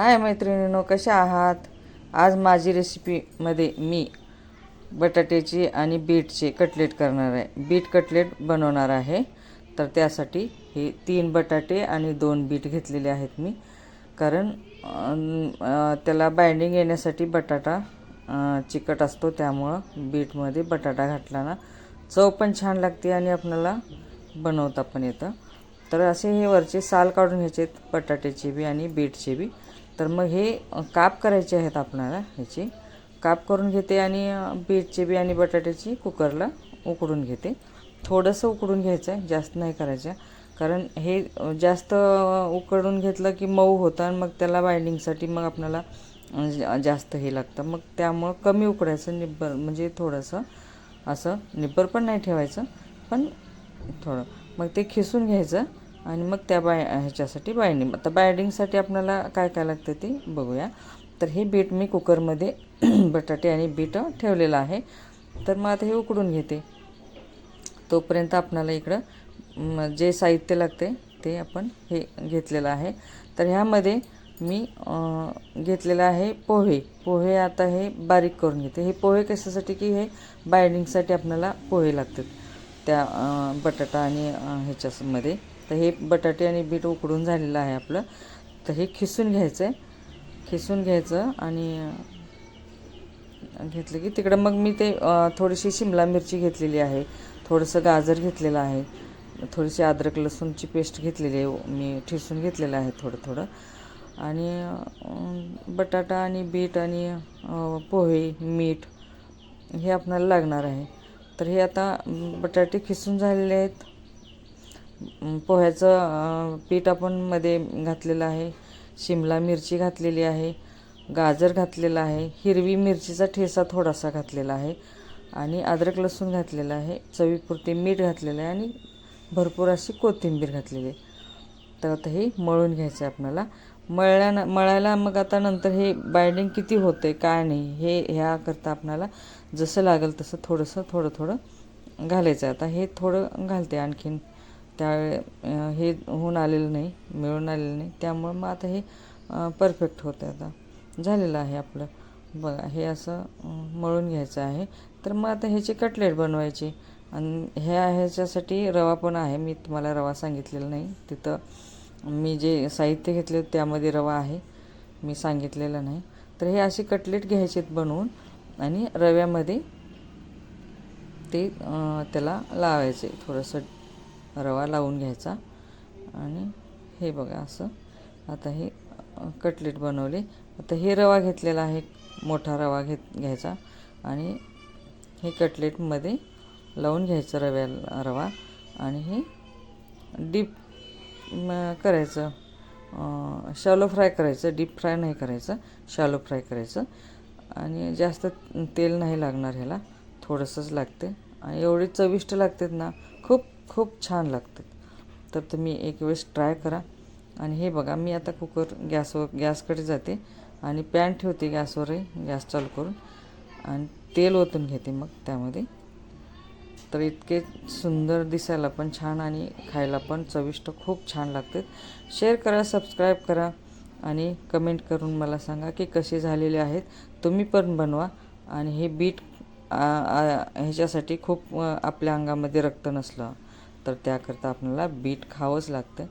हाय मैत्रिणींनो कशा आहात? आज माझी रेसिपीमध्ये मी बटाट्याची आणि बीटचे कटलेट करणार आहे. बीट कटलेट बनवणार आहे. तर त्यासाठी हे तीन बटाटे आणि दोन बीट घेतलेले आहेत मी. कारण त्याला बाइंडिंग येण्यासाठी बटाटा चिकट असतो. त्यामुळं बीटमध्ये बटाटा घातला ना चव पण छान लागते आणि आपल्याला बनवता पण येतं. तर असे हे वरचे साल काढून घ्यायचे बटाट्याचे बी आणि बीटचे बी. तर मग हे काप करायचे आहेत आपल्याला ह्याची. काप करून घेते आणि बीटचे बी आणि बटाट्याची कुकरला उकडून घेते. थोडंसं उकडून घ्यायचं आहे जास्त नाही करायचं. कारण हे जास्त उकडून घेतलं की मऊ होतं आणि मग त्याला बाइंडिंगसाठी मग आपल्याला जास्त हे लागतं. मग त्यामुळं कमी उकडायचं निब्बर म्हणजे थोडंसं असं निब्बर पण नाही ठेवायचं पण थोडं. मग ते खिसून घ्यायचं. आणि मग त्या बाय ह्याच्यासाठी बाइंडिंग आता बायडिंगसाठी आपल्याला काय काय लागतं ते बघूया. तर हे बीट मी कुकरमध्ये बटाटे आणि बीट ठेवलेलं आहे. तर मग आता हे उकडून घेते. तोपर्यंत आपणाला इकडं जे साहित्य लागते ते आपण हे घेतलेलं आहे. तर ह्यामध्ये मी घेतलेलं आहे पोहे. पोहे आता हे बारीक करून घेते. हे पोहे कशासाठी की हे बायडिंगसाठी आपल्याला पोहे लागतात. त्या बटाटा आणि ह्याच्यामध्ये. तर हे बटाटे आणि बीट उकडून झालेलं आहे आपलं. तर हे खिसून घ्यायचं आहे खिसून घ्यायचं आणि घेतलं की तिकडं मग मी ते थोडीशी शिमला मिरची घेतलेली आहे. थोडंसं गाजर घेतलेलं आहे. थोडीशी अद्रक लसूणची पेस्ट घेतलेली आहे. मी ठिसून घेतलेलं आहे थोडं थोडं. आणि बटाटा आणि बीट आणि पोहे मीठ हे आपणाला लागणार आहे. तर हे आता बटाटे खिसून झालेले आहेत. पोह्याचं पीठ आपण मध्ये घातलेलं आहे. शिमला मिरची घातलेली आहे. गाजर घातलेला आहे. हिरवी मिरचीचा ठेसा थोडासा घातलेला आहे. आणि अद्रक लसूण घातलेलं आहे. चवीपुरते मीठ घातलेलं आहे. आणि भरपूर अशी कोथिंबीर घातलेली आहे. तर आता हे मळून घ्यायचं आहे आपल्याला. मळल्या मळायला मग आता नंतर हे बाइंडिंग किती होतं आहे काय नाही हे ह्याकरता आपल्याला जसं लागेल तसं थोडंसं थोडं थोडं घालायचं आहे. आता हे थोडं घालते आणखीन. त्यावेळे हे होऊन आलेलं नाही मिळून आलेलं नाही. त्यामुळं मग आता हे परफेक्ट होतं आहे आता. झालेलं आहे आपलं. बघा हे असं मळून घ्यायचं आहे. तर मग आता ह्याचे कटलेट बनवायचे. आणि ह्या ह्याच्यासाठी रवा पण आहे. मी तुम्हाला रवा सांगितलेला नाही. तिथं मी जे साहित्य घेतले त्यामध्ये रवा आहे. मी सांगितलेलं नाही. तर हे असे कटलेट घ्यायचेत बनवून आणि रव्यामध्ये ते त्याला लावायचे थोडंसं रवा लावून घ्यायचा. आणि हे बघा असं. आता हे कटलेट बनवले. आता हे रवा घेतलेला आहे मोठा रवा घेत घ्यायचा. आणि हे कटलेटमध्ये लावून घ्यायचं रव्या रवा. आणि हे डीप करायचं. शॅलो फ्राय करायचं. डीप फ्राय नाही करायचं. शॅलो फ्राय करायचं. आणि जास्त तेल नाही लागणार ह्याला. थोडंसंच लागते. आणि एवढे चविष्ट लागतात ना खूप छान लागतात तर तुम्ही एक वेळेस ट्राय करा. आणि हे बघा मी आता कुकर गॅसवर गॅसकडे जाते. आणि पॅन ठेवते गॅसवरही गॅस चालू करून. आणि तेल ओतून घेते मग त्यामध्ये. तर इतके सुंदर दिसायला पण छान आणि खायला पण चविष्ट खूप छान लागते. शेअर करा सबस्क्राईब करा. आणि कमेंट करून मला सांगा की कसे झालेले आहेत. तुम्ही पण बनवा. आणि हे बीट ह्याच्यासाठी खूप आपल्या अंगामध्ये रक्त नसलं. तर त्याकरता आपल्याला बीट खावंच लागतं.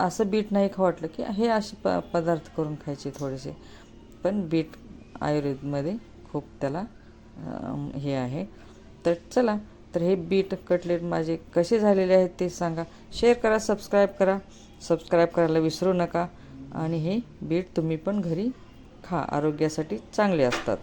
असं बीट नाही खावं वाटलं की हे असे प पदार्थ करून खायचे थोडेसे. पण बीट आयुर्वेदमध्ये खूप त्याला हे आहे. तर चला तर हे बीट कटलेट माझे कसे झालेले आहेत ते सांगा. शेअर करा सबस्क्राईब करा. सबस्क्राईब करायला विसरू नका. आणि हे बीट तुम्ही पण घरी खा. आरोग्यासाठी चांगले असतात.